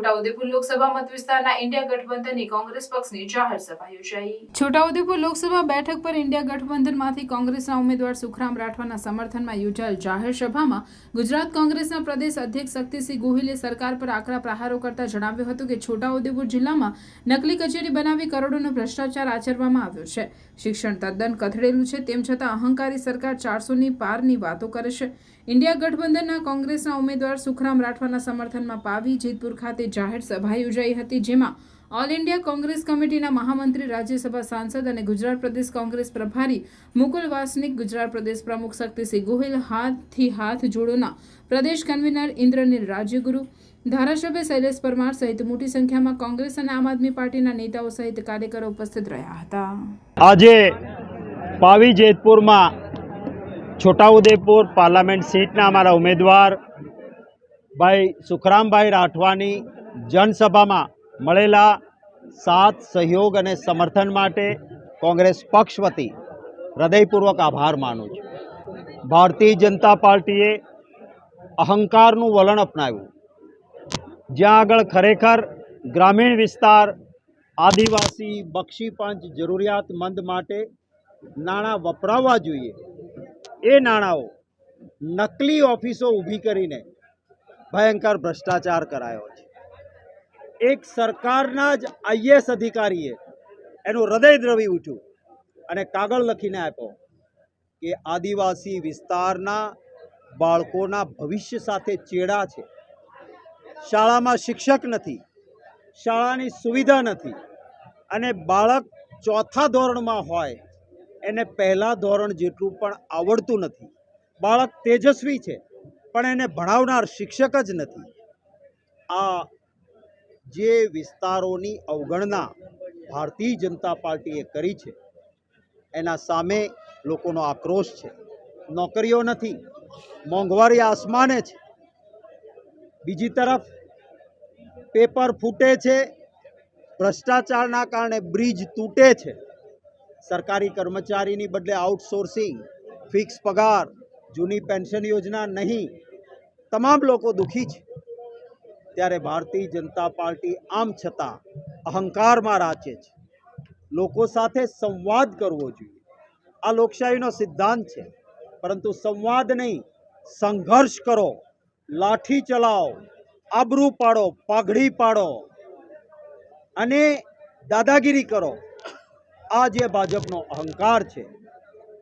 છોટાઉદેપુર લોકસભા મત વિસ્તારના ઇન્ડિયા ગઠબંધનની કોંગ્રેસ પક્ષની જાહેર સભા યોજાઈ. છોટાઉદેપુર લોકસભા બેઠક પર ઇન્ડિયા ગઠબંધનમાંથી કોંગ્રેસના ઉમેદવાર સુખરામ રાઠવાના સમર્થનમાં યોજાયેલ જાહેર સભામાં ગુજરાત કોંગ્રેસના પ્રદેશ અધ્યક્ષ શક્તિસિંહ ગોહિલે સરકાર પર આકરા પ્રહારો કરતા જણાવ્યું હતું કે છોટાઉદેપુર જિલ્લામાં નકલી કચેરી બનાવી કરોડોનો ભ્રષ્ટાચાર આચરવામાં આવ્યો છે. શિક્ષણ તદ્દન કથળેલું છે, તેમ છતાં અહંકારી સરકાર ચારસોની પારની વાતો કરે છે. ઇન્ડિયા ગઠબંધનના કોંગ્રેસના ઉમેદવાર સુખરામ રાઠવાના સમર્થનમાં પાવી જેતપુર ખાતે જાહેર સભા યોજાઈ હતી, જેમાં ઓલ ઇન્ડિયા કોંગ્રેસ કમિટીના મહામંત્રી, રાજ્યસભા સાંસદ અને ગુજરાત પ્રદેશ કોંગ્રેસ પ્રભારી મુકુલ વાસનિક, ગુજરાત પ્રદેશ પ્રમુખ શક્તિસિંહ ગોહિલ, હાથથી હાથ જોડોના પ્રદેશ કન્વીનર ઇન્દ્રનીલ રાજ્યગુરુ, ધારાસભ્ય શૈલેષ પરમાર સહિત મોટી સંખ્યામાં કોંગ્રેસ અને આમ આદમી પાર્ટીના નેતાઓ સહિત કાર્યકરો ઉપસ્થિત રહ્યા હતા. આજે પાવી જેતપુરમાં છોટાઉદેપુર પાર્લામેન્ટ સીટના અમારા ઉમેદવાર ભાઈ સુખરામભાઈ રાઠવાની જનસભામાં મળેલા સાથ, સહયોગ અને સમર્થન માટે કોંગ્રેસ પક્ષ વતી હૃદયપૂર્વક આભાર માનું છું. ભારતીય જનતા પાર્ટીએ અહંકારનું વલણ અપનાવ્યું. જ્યાં આગળ ખરેખર ગ્રામીણ વિસ્તાર, આદિવાસી, બક્ષી પંચ જરૂરિયાતમંદ માટે નાણાં વપરાવવા જોઈએ એ નાણાંઓ નકલી ઓફિસો ઊભી કરીને ભયંકર ભ્રષ્ટાચાર કરાયો છે. એક સરકારના જ આઈએસ અધિકારીએ એનું હૃદય દ્રવી ઉઠ્યું અને કાગળ લખીને આપ્યો કે આદિવાસી વિસ્તારના બાળકોના ભવિષ્ય સાથે ચેડા છે. શાળામાં શિક્ષક નથી, શાળાની સુવિધા નથી અને બાળક ચોથા ધોરણમાં હોય એને પહેલાં ધોરણ જેટલું પણ આવડતું નથી. બાળક તેજસ્વી છે, પણ એને ભણાવનાર શિક્ષક જ નથી. આ જે વિસ્તારોની અવગણના ભારતીય જનતા પાર્ટીએ કરી છે, એના સામે લોકોનો આક્રોશ છે. નોકરીઓ નથી, મોંઘવારી આસમાને છે. બીજી તરફ, પેપર ફૂટે છે, ભ્રષ્ટાચારના કારણે બ્રિજ તૂટે છે. સરકારી કર્મચારીની બદલે આઉટસોર્સિંગ ફિક્સ પગાર, જૂની પેન્શન યોજના નહીં. તમામ લોકો દુઃખી છે. ત્યારે ભારતીય જનતા પાર્ટી આમ છતાં અહંકારમાં રાચે છે. લોકો સાથે સંવાદ કરવો જોઈએ. આ લોકશાહીનો સિદ્ધાંત છે. પરંતુ સંવાદ નહીં, સંઘર્ષ કરો, લાઠી ચલાવો, આબરૂ પાડો, પાઘડી પાડો અને દાદાગીરી કરો. આ જે ભાજપનો અહંકાર છે,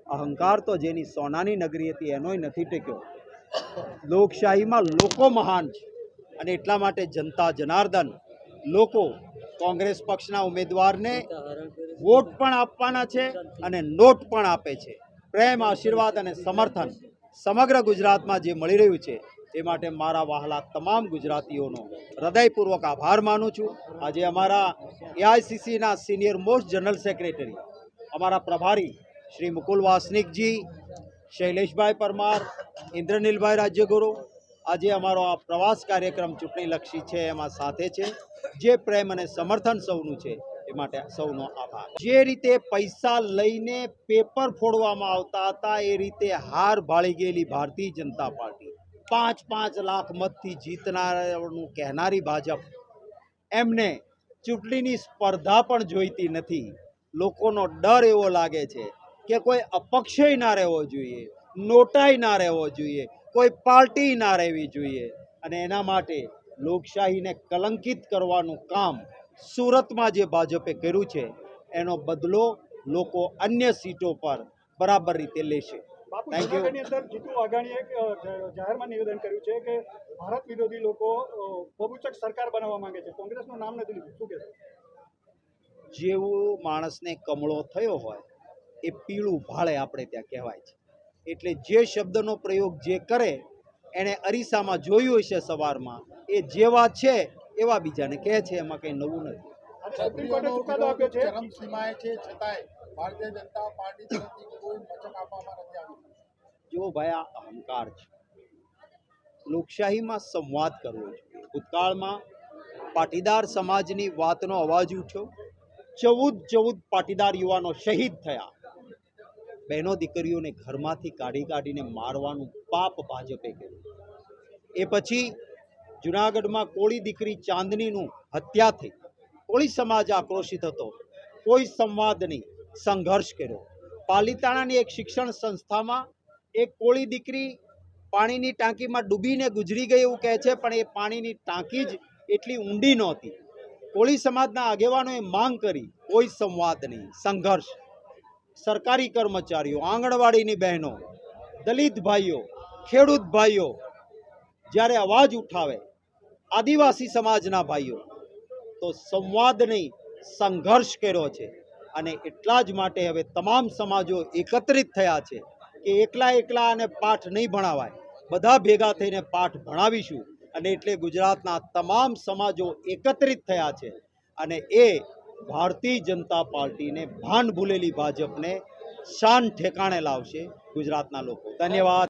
અહંકાર તો જેની સોનાની નગરી હતી એનોય નથી ટેક્યો. લોકશાહીમાં લોકો મહાન છે અને એટલા માટે જનતા જનાર્દન, લોકો કોંગ્રેસ પક્ષના ઉમેદવારને વોટ પણ આપવાના છે અને નોટ પણ આપે છે. પ્રેમ, આશીર્વાદ અને સમર્થન સમગ્ર ગુજરાતમાં જે મળી રહ્યું છે એ માટે મારા વહાલા તમામ ગુજરાતીઓનો હૃદયપૂર્વક આભાર માનું છું. આજે અમારા એઆઈસીસીના સિનિયર મોસ્ટ જનરલ સેક્રેટરી અમારા પ્રભારી શ્રી મુકુલ વાસનિકજી, શૈલેષભાઈ પરમાર, ઇન્દ્રનીલભાઈ રાજ્યગુરુ, આજે અમારો આ પ્રવાસ કાર્યક્રમ ચૂંટણીલક્ષી છે, એમાં સાથે છે. જે પ્રેમ અને સમર્થન સૌનું છે, એ માટે સૌનો આભાર. જે રીતે પૈસા લઈને પેપર ફોડવામાં આવતા હતા, એ રીતે હાર ભાળી ગયેલી ભારતીય જનતા પાર્ટી. પાંચ પાંચ લાખ મતથી જીતનારનું કહેનારી ભાજપ. એમને ચૂંટણીની સ્પર્ધા પણ જોઈતી નથી. લોકોનો ડર એવો લાગે છે કે કોઈ અપક્ષય ના રહેવો જોઈએ, નોટાઈ ના રહેવો જોઈએ, કોઈ પાર્ટી ના રહેવી જોઈએ. અને એના માટે લોકશાહીને કલંકિત કરવાનું કામ સુરતમાં જે ભાજપે કર્યું છે, એનો બદલો લોકો અન્ય સીટો પર બરાબર રીતે લેશે. બાપુ. જૂનાગઢની અંદર જીતુ વાઘાણીએ જાહેરમાં નિવેદન કર્યું છે કે ભારત વિરોધી લોકો બબુચક સરકાર બનાવવા માંગે છે. કોંગ્રેસનું નામ નથી લીધું. શું કહેશો? જેવું માણસને કમળો થયો હોય એ પીળું ભાળે આપણે ત્યાં કહેવાય છે. એટલે જે શબ્દનો પ્રયોગ જે કરે એણે અરીસામાં જોયું હશે સવારમાં એ જેવા છે એવા બીજાને કહે છે. એમાં કંઈ નવું નથી. સુપ્રીમ કોર્ટે ચુકાદો આપ્યો છે. ચરમસીમાએ છે છતાંય જો ભાઈ અહંકાર છે. લોકશાહીમાં સંવાદ કરવો જોઈએ ભૂતકાળમાં પાટીદાર સમાજની વાતનો અવાજ ઉઠ્યો. ચૌદ ચૌદ પાટીદાર યુવાનો શહીદ થયા. બહેનો દીકરીઓને ઘરમાંથી કાઢી કાઢીને મારવાનું પાપ ભાજપે કર્યું. એ પછી જુનાગઢમાં કોળી દીકરી ચાંદનીનું હત્યા થઈ. કોળી સમાજ આક્રોશિત હતો. કોઈ સંવાદ નહીં. સંઘર્ષ કર્યો. પાલિતાણાની એક શિક્ષણ સંસ્થામાં એક કોળી દીકરી પાણીની ટાંકીમાં ડૂબીને ગુજરી ગઈ એવું કહે છે, પણ એ પાણીની ટાંકી જ એટલી ઊંડી નહોતી. કોળી સમાજના આગેવાનોએ માંગ કરી, કોઈ સંવાદ નહીં, સંઘર્ષ. સરકારી કર્મચારીઓ, આંગણવાડીની બહેનો દલિત ભાઈઓ ખેડૂત ભાઈઓ, જ્યારે અવાજ ઉઠાવે, આદિવાસી સમાજના ભાઈઓ, તો સંવાદ નહીં, સંઘર્ષ કર્યો છે. અને એટલા જ માટે હવે તમામ સમાજો એકત્રિત થયા છે કે એકલા એકલા અને પાઠ નહીં ભણાવાય. બધા ભેગા થઈને પાઠ ભણાવીશું અને એટલે ગુજરાતના તમામ સમાજો એકત્રિત થયા છે. અને એ ભારતીય જનતા પાર્ટીને ભાન ભૂલેલી ભાજપને શાન ઠેકાણે લાવશે ગુજરાતના લોકો. ધન્યવાદ.